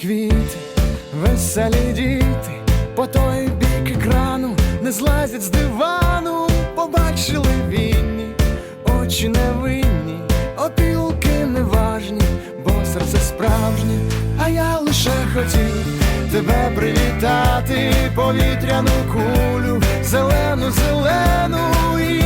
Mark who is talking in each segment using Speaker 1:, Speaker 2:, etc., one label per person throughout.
Speaker 1: квіти, веселі діти, по той бік екрану не злазять з дивану, побачили вінні, очі невинні, опілки неважні, бо серце справжнє, а я лише хотів тебе привітати, повітряну кулю, зелену, зелену і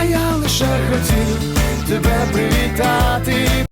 Speaker 1: а я лише хотів тебе привітати.